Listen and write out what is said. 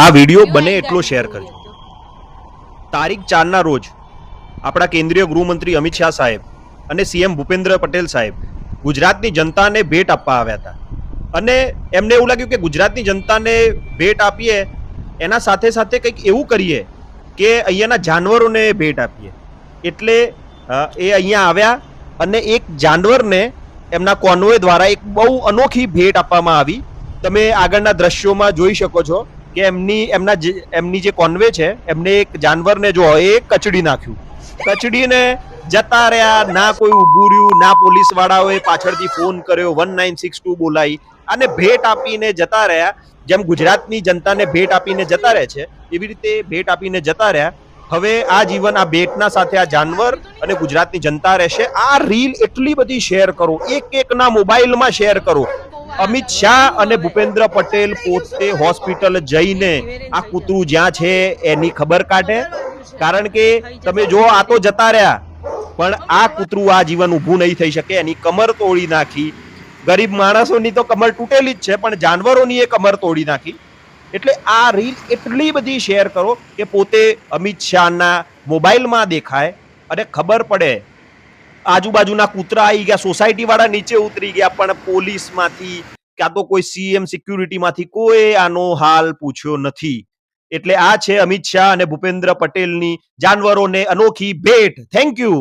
આ વીડિયો બને એટલો શેર કરજો. તારીખ ચારના રોજ આપણા કેન્દ્રીય ગૃહમંત્રી અમિત શાહ સાહેબ અને સીએમ ભૂપેન્દ્ર પટેલ સાહેબ ગુજરાતની જનતાને ભેટ આપવા આવ્યા હતા. અને એમને એવું લાગ્યું કે ગુજરાતની જનતાને ભેટ આપીએ એના સાથે સાથે કંઈક એવું કરીએ કે અહીંયાના જાનવરોને ભેટ આપીએ. એટલે એ અહીંયા આવ્યા અને એક જાનવરને એમના કોન્વે દ્વારા એક બહુ અનોખી ભેટ આપવામાં આવી. તમે આગળના દ્રશ્યોમાં જોઈ શકો છો. કે એમની, એમના એમની જે કોન્વે છે, એમને એક જાનવરને જો એ કચડી નાખ્યું. કચડીને જતા રહ્યા, ના કોઈ ઊભું રહ્યું, ના પોલીસ વાળાઓએ પાછળથી ફોન કર્યો વન નાઇન સિક્સ ટુ બોલાવી અને ભેટ આપીને જતા રહ્યા. જેમ ગુજરાતની જનતાને ભેટ આપીને જતા રહે છે, એવી રીતે ભેટ આપીને જતા રહ્યા. હવે આ જીવન, આ ભેટના સાથે આ જાનવર અને ગુજરાતની જનતા રહેશે. આ રીલ એટલી બધી શેર કરો એક એકના મોબાઈલમાં શેર કરો. અમિત શાહ અને ભૂપેન્દ્ર પટેલ પોતે હોસ્પિટલ જઈને આ કૂતરું જ્યાં છે એની ખબર કાઢે. કારણ કે તમે જો આ તો જતા રહ્યા, પણ આ કૂતરું આ જીવન ઊભું નહીં થઈ શકે, એની કમર તોડી નાખી. ગરીબ માણસોની તો કમર તૂટેલી જ છે, પણ જાનવરોની એ કમર તોડી નાખી. એટલે આ રીલ એટલી બધી શેર કરો કે પોતે અમિત શાહના મોબાઈલમાં દેખાય અને ખબર પડે આજુબાજુના કૂતરા આવી ગયા સોસાયટી વાળા નીચે ઉતરી ગયા, પણ પોલીસમાંથી ક્યાં તો કોઈ સીએમ સિક્યુરિટીમાંથી કોઈ આનો હાલ પૂછ્યો નથી. એટલે આ છે અમિત શાહ અને ભૂપેન્દ્ર પટેલની જાનવરોને અનોખી ભેટ. Thank you